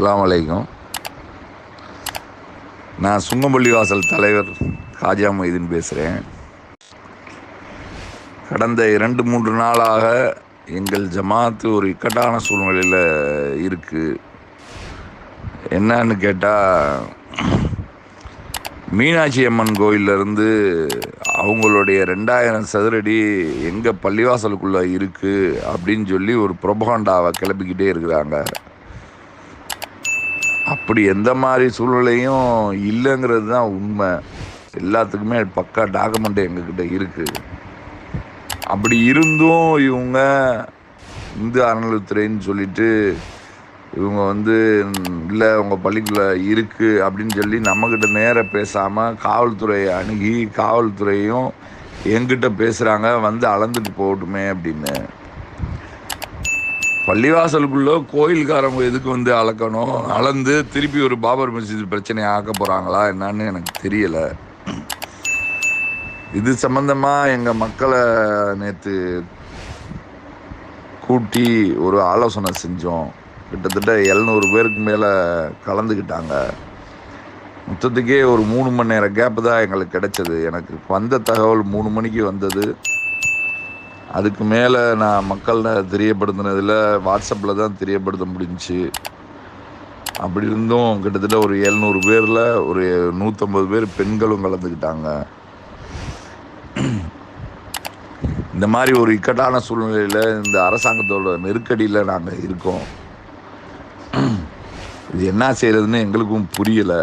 அஸ்லாம் அலைக்கும். நான் சுங்கம்பள்ளி வாசல் தலைவர் காஜா மொய்தீன் பேசுகிறேன் கடந்த இரண்டு மூன்று நாளாக எங்கள் ஜமாத்து ஒரு இக்கட்டான சூழ்நிலையில் இருக்குது என்னன்னு கேட்டால் மீனாட்சி அம்மன் கோயிலிருந்து அவங்களுடைய ரெண்டாயிரம் சதுரடி எங்கள் பள்ளிவாசலுக்குள்ளே இருக்குது அப்படின்னு சொல்லி ஒரு புரபகாண்டாவை கிளப்பிக்கிட்டே இருக்கிறாங்க. அப்படி எந்த மாதிரி சூழ்நிலையும் இல்லைங்கிறது தான் உண்மை. எல்லாத்துக்குமே பக்கா டாக்குமெண்ட் எங்ககிட்ட இருக்குது அப்படி இருந்தும் இவங்க இந்து அறநிலைத்துறைன்னு சொல்லிட்டு இவங்க வந்து இல்லை உங்கள் பள்ளிக்குள்ளே இருக்குது அப்படின்னு சொல்லி நம்மக்கிட்ட நேர பேசாமல் காவல்துறையை அணுகி காவல்துறையும் எங்கிட்ட பேசுகிறாங்க வந்து அளந்துட்டு போகட்டுமே அப்படின்னு. பள்ளிவாசலுக்குள்ளே கோயில்காரங்க எதுக்கு வந்து அளக்கணும்? அளந்து திருப்பி ஒரு பாபர் மஸ்ஜித் பிரச்சனையை ஆக்க போகிறாங்களா என்னன்னு எனக்கு தெரியலை. இது சம்மந்தமாக எங்கள் மக்களை நேற்று கூட்டி ஒரு ஆலோசனை செஞ்சோம். கிட்டத்தட்ட எழுநூறு பேருக்கு மேலே கலந்துக்கிட்டாங்க. மொத்தத்துக்கே ஒரு மூணு மணி நேரம் கேப்பு தான் எங்களுக்கு கிடைச்சது. எனக்கு வந்த தகவல் மூணு மணிக்கு வந்தது. அதுக்கு மேலே நான் மக்கள்கிட்ட தெரியப்படுத்தினதில் வாட்ஸ்அப்பில் தான் தெரியப்படுத்த முடிஞ்சுச்சு. அப்படி இருந்தும் கிட்டத்தட்ட ஒரு எழுநூறு பேரில் ஒரு நூற்றம்பது பேர் பெண்களும் கலந்துக்கிட்டாங்க. இந்த மாதிரி ஒரு இக்கட்டான சூழ்நிலையில் இந்த அரசாங்கத்தோட நெருக்கடியில் நாங்கள் இருக்கோம். இது என்ன செய்கிறதுன்னு எங்களுக்கும் புரியலை.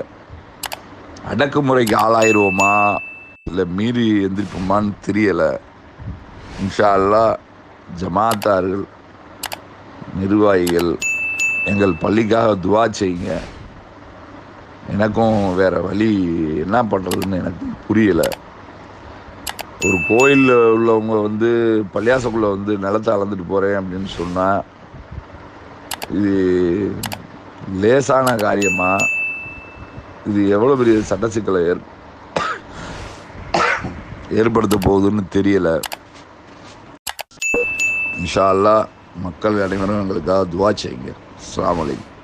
அடக்குமுறைக்கு ஆளாயிருவோமா? இல்லை மீறி எந்திரிப்போமான்னு தெரியலை. இன்ஷா அல்லாஹ் ஜமாத்தார்கள் நிர்வாகிகள் எங்கள் பள்ளிக்காக துவா செய்யுங்க. எனக்கும் வேறு வழி என்ன பண்ணுறதுன்னு எனக்கு புரியலை. ஒரு கோயிலில் உள்ளவங்க வந்து பள்ளியாசக்குள்ளே வந்து நிலத்தை அளந்துட்டு போகிறேன் அப்படின்னு சொன்னால் இது லேசான காரியமா? இது எவ்வளோ பெரிய சட்ட சிக்கலை ஏற் ஏற்படுத்த போகுதுன்னு தெரியலை. இன்ஷா அல்லாஹ் மக்கள் அனைவரும் எங்களுக்காக துவா செய்யுங்க. அஸ்ஸலாமு அலைக்கும்.